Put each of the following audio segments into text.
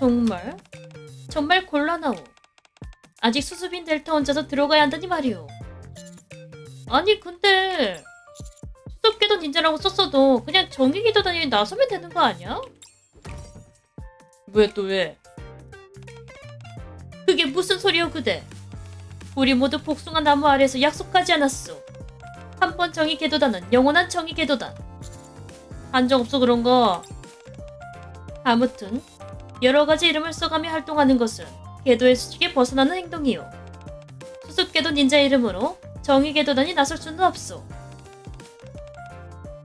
정말? 정말 곤란하오. 아직 수습인 델타 혼자서 들어가야 한다니 말이오. 아니 근데 수습계도 닌자라고 썼어도 그냥 다니에 나서면 되는 거 아니야? 왜 또 왜? 그게 무슨 소리요 그대? 우리 모두 복숭아 나무 아래서 약속하지 않았소. 한 번 정의 궤도단은 영원한 정의 궤도단. 한정 없어 그런 거. 아무튼 여러 가지 이름을 써가며 활동하는 것은 궤도의 수직에 벗어나는 행동이요. 수습 궤도 닌자 이름으로 정의 궤도단이 나설 수는 없소.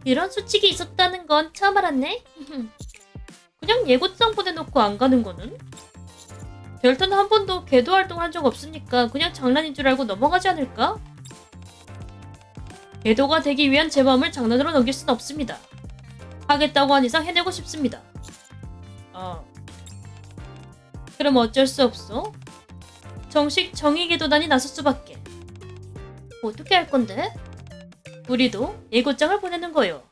이런 수칙이 있었다는 건 처음 알았네. 그냥 예고장 보내놓고 안 가는 거는? 델타는 한 번도 궤도 활동을 한적 없으니까 그냥 장난인 줄 알고 넘어가지 않을까? 궤도가 되기 위한 제 마음을 장난으로 넘길 순 없습니다. 하겠다고 한 이상 해내고 싶습니다. 아. 그럼 어쩔 수 없어? 정식 정의궤도단이 나설 수밖에. 어떻게 할 건데? 우리도 예고장을 보내는 거요.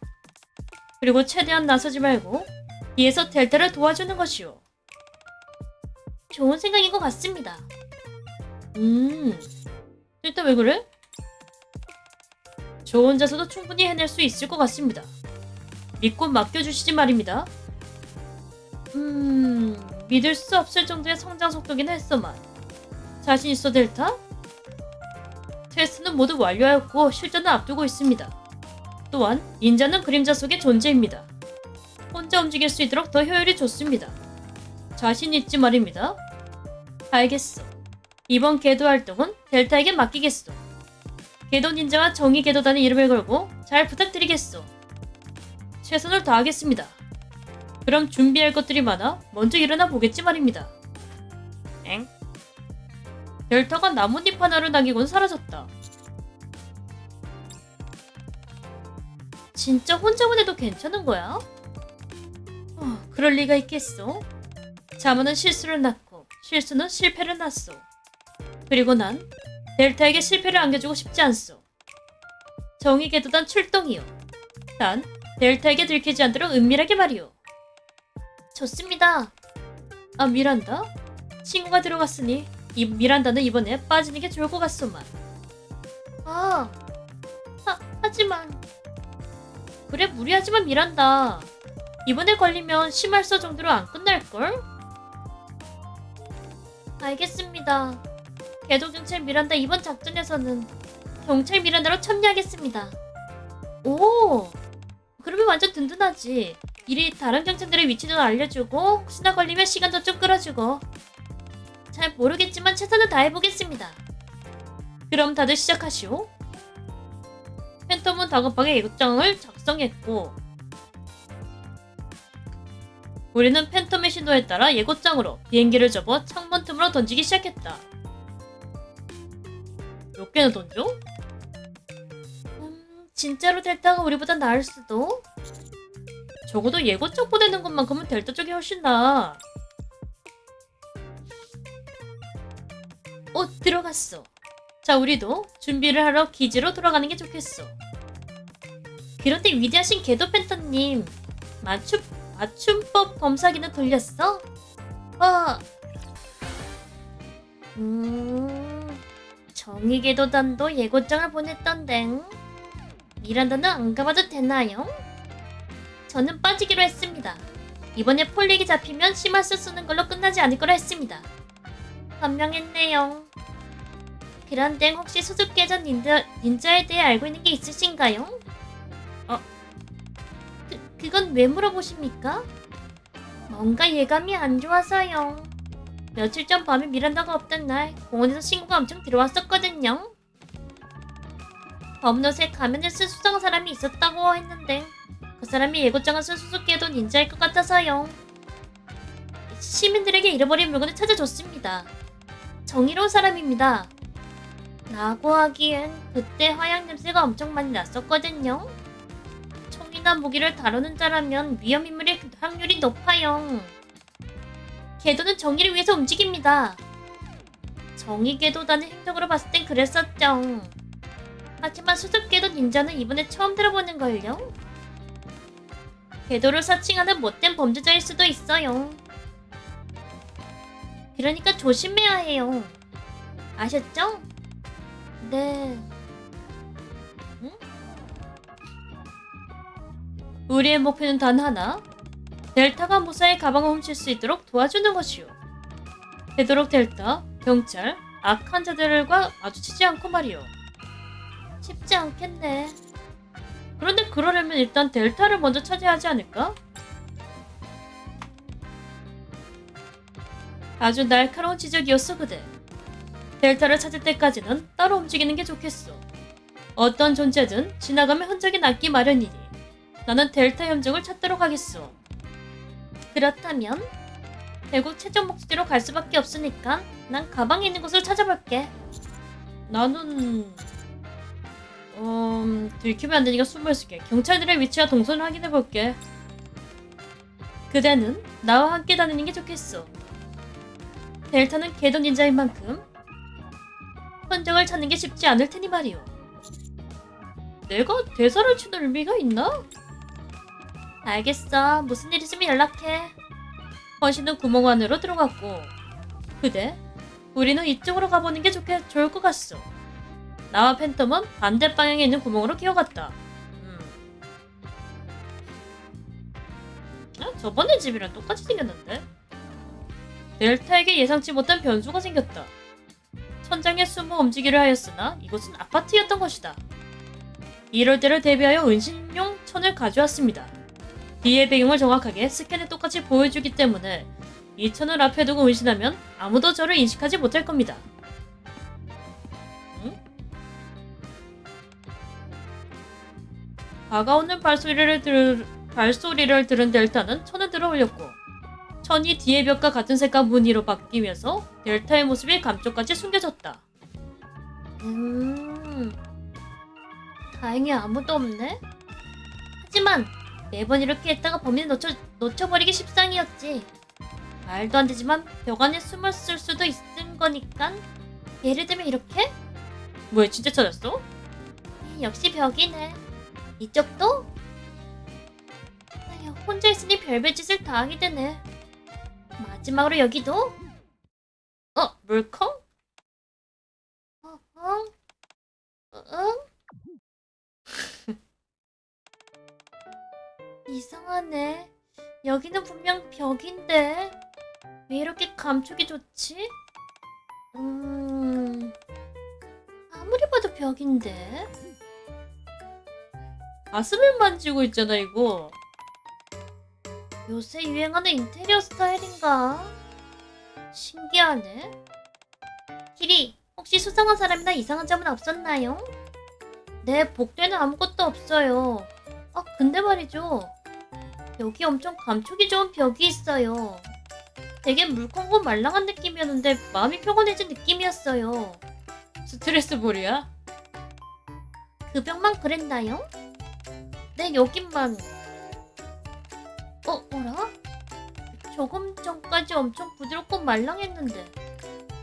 그리고 최대한 나서지 말고 뒤에서 델타를 도와주는 것이요. 좋은 생각인 것 같습니다. 음, 일단 왜 그래? 저 혼자서도 충분히 해낼 수 있을 것 같습니다. 믿고 맡겨주시지 말입니다. 음, 믿을 수 없을 정도의 성장 속도긴 했어만. 자신 있어, 델타? 테스트는 모두 완료하였고 실전을 앞두고 있습니다. 또한 인자는 그림자 속의 존재입니다. 혼자 움직일 수 있도록 더 효율이 좋습니다. 자신 있지 말입니다. 알겠어. 이번 궤도 활동은 델타에게 맡기겠소. 궤도 닌자와 정의 궤도단의 이름을 걸고 잘 부탁드리겠소. 최선을 다하겠습니다. 그럼 준비할 것들이 많아 먼저 일어나 보겠지 말입니다. 엥? 델타가 나뭇잎 하나를 남기고는 사라졌다. 진짜 혼자 보내도 괜찮은 거야? 어, 그럴 리가 있겠어? 자문은 실수를 낳고 실수는 실패를 낳소. 그리고 난 델타에게 실패를 안겨주고 싶지 않소. 정의 궤도단 출동이요. 단 델타에게 들키지 않도록 은밀하게 말이오. 좋습니다. 아 미란다? 친구가 들어갔으니 이 미란다는 이번에 빠지는 게 좋을 것 같소만. 아, 하, 하지만 그래 무리하지만 미란다. 이번에 걸리면 심할서 정도로 안 끝날걸? 알겠습니다. 개도경찰 미란다 이번 작전에서는 경찰 미란다로 참여하겠습니다. 오, 그러면 완전 든든하지. 이리 다른 경찰들의 위치도 알려주고 혹시나 걸리면 시간도 좀 끌어주고 잘 모르겠지만 최선을 다해보겠습니다. 그럼 다들 시작하시오. 팬텀은 다급하게 예고장을 작성했고 우리는 팬텀의 신호에 따라 예고장으로 비행기를 접어 창문 틈으로 던지기 시작했다. 몇 개나 던져? 음, 진짜로 델타가 우리보다 나을 수도? 적어도 예고장 보내는 것만큼은 델타 쪽이 훨씬 나아. 어, 들어갔어. 자, 우리도 준비를 하러 기지로 돌아가는 게 좋겠어. 그런데 위대하신 궤도 팬터님, 맞춤, 맞춤법 검사기는 돌렸어? 어. 음, 정의궤도단도 예고장을 보냈던데. 미란다는 안 가봐도 되나요? 저는 빠지기로 했습니다. 이번에 폴릭이 잡히면 심할수 쓰는 걸로 끝나지 않을 거라 했습니다. 현명했네요. 그런데 혹시 수습계전 닌자, 닌자에 대해 알고 있는 게 있으신가요? 어? 그, 그건 왜 물어보십니까? 뭔가 예감이 안 좋아서요. 며칠 전 밤에 미란다가 없던 날 공원에서 친구가 엄청 들어왔었거든요. 검은옷에 가면을 쓴 수상 사람이 있었다고 했는데 그 사람이 예고장을 쓴 수수께도 닌자일 것 같아서요. 시민들에게 잃어버린 물건을 찾아줬습니다. 정의로운 사람입니다. 라고 하기엔 그때 화약 냄새가 엄청 많이 났었거든요. 총이나 무기를 다루는 자라면 위험 인물일 확률이 높아요. 궤도는 정의를 위해서 움직입니다. 정의 궤도단의 행동으로 봤을 땐 그랬었죠. 하지만 수습 궤도 닌자는 이번에 처음 들어보는 걸요. 궤도를 사칭하는 못된 범죄자일 수도 있어요. 그러니까 조심해야 해요. 아셨죠? 네. 응? 우리의 목표는 단 하나. 델타가 무사히 가방을 훔칠 수 있도록 도와주는 것이오. 되도록 델타, 경찰, 악한 자들과 마주치지 않고 말이오. 쉽지 않겠네. 그런데 그러려면 일단 델타를 먼저 찾아야 하지 않을까? 아주 날카로운 지적이었어 그대. 델타를 찾을 때까지는 따로 움직이는 게 좋겠어. 어떤 존재든 지나가면 흔적이 남기 마련이니 나는 델타 함정을 찾도록 하겠어. 그렇다면 결국 최종 목적지로 갈 수밖에 없으니까 난 가방에 있는 곳을 찾아볼게. 나는 음 들키면 안 되니까 숨어 있을게. 경찰들의 위치와 동선을 확인해 볼게. 그대는 나와 함께 다니는 게 좋겠어. 델타는 개동 닌자인 만큼 흔적을 찾는 게 쉽지 않을 테니 말이오. 내가 대사를 치는 의미가 있나? 알겠어. 무슨 일 있으면 연락해. 헌신은 구멍 안으로 들어갔고 그대 우리는 이쪽으로 가보는 게 좋게 좋을 것 같소. 나와 팬텀은 반대 방향에 있는 구멍으로 기어갔다. 음. 아, 저번에 집이랑 똑같이 생겼는데? 델타에게 예상치 못한 변수가 생겼다. 천장에 숨어 움직이려 하였으나 이곳은 아파트였던 것이다. 이럴 때를 대비하여 은신용 천을 가져왔습니다. 뒤의 배경을 정확하게 스캔에 똑같이 보여주기 때문에 이 천을 앞에 두고 은신하면 아무도 저를 인식하지 못할 겁니다. 다가오는 발소리를 들 발소리를 들은 델타는 천을 들어 올렸고 천이 뒤의 벽과 같은 색깔 무늬로 바뀌면서 델타의 모습이 감쪽같이 숨겨졌다. 음, 다행히 아무도 없네. 하지만 매번 이렇게 했다가 범인을 놓쳐, 놓쳐버리기 십상이었지. 말도 안 되지만 벽 안에 숨었을 수도 있은 거니까. 예를 들면 이렇게? 뭐야 진짜 찾았어? 역시 벽이네. 이쪽도? 아휴, 혼자 있으니 별별 짓을 다 하게 되네. 마지막으로 여기도? 어, 물컹? 어, 응? 어, 응? 이상하네. 여기는 분명 벽인데 왜 이렇게 감촉이 좋지? 음 아무리 봐도 벽인데 가슴을 만지고 있잖아 이거. 요새 유행하는 인테리어 스타일인가? 신기하네. 키리 혹시 수상한 사람이나 이상한 점은 없었나요? 네 복도에는 아무것도 없어요. 아, 근데 말이죠. 여기 엄청 감촉이 좋은 벽이 있어요. 되게 물컹고 말랑한 느낌이었는데 마음이 평온해진 느낌이었어요. 스트레스 볼이야? 그 벽만 그랬나요? 네, 여긴만. 어, 뭐라? 조금 전까지 엄청 부드럽고 말랑했는데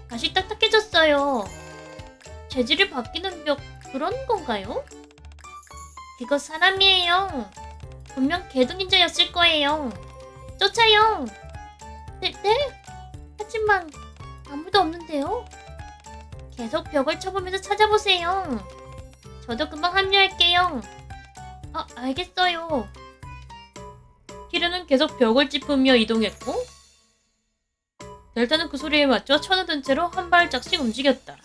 다시 딱딱해졌어요. 재질이 바뀌는 벽 그런 건가요? 그거 사람이에요. 분명 개둥인자였을 거예요. 쫓아요. 네, 네? 하지만 아무도 없는데요? 계속 벽을 쳐보면서 찾아보세요. 저도 금방 합류할게요. 아, 알겠어요. 키르는 계속 벽을 짚으며 이동했고 델타는 그 소리에 맞춰 든 채로 한 발짝씩 움직였다.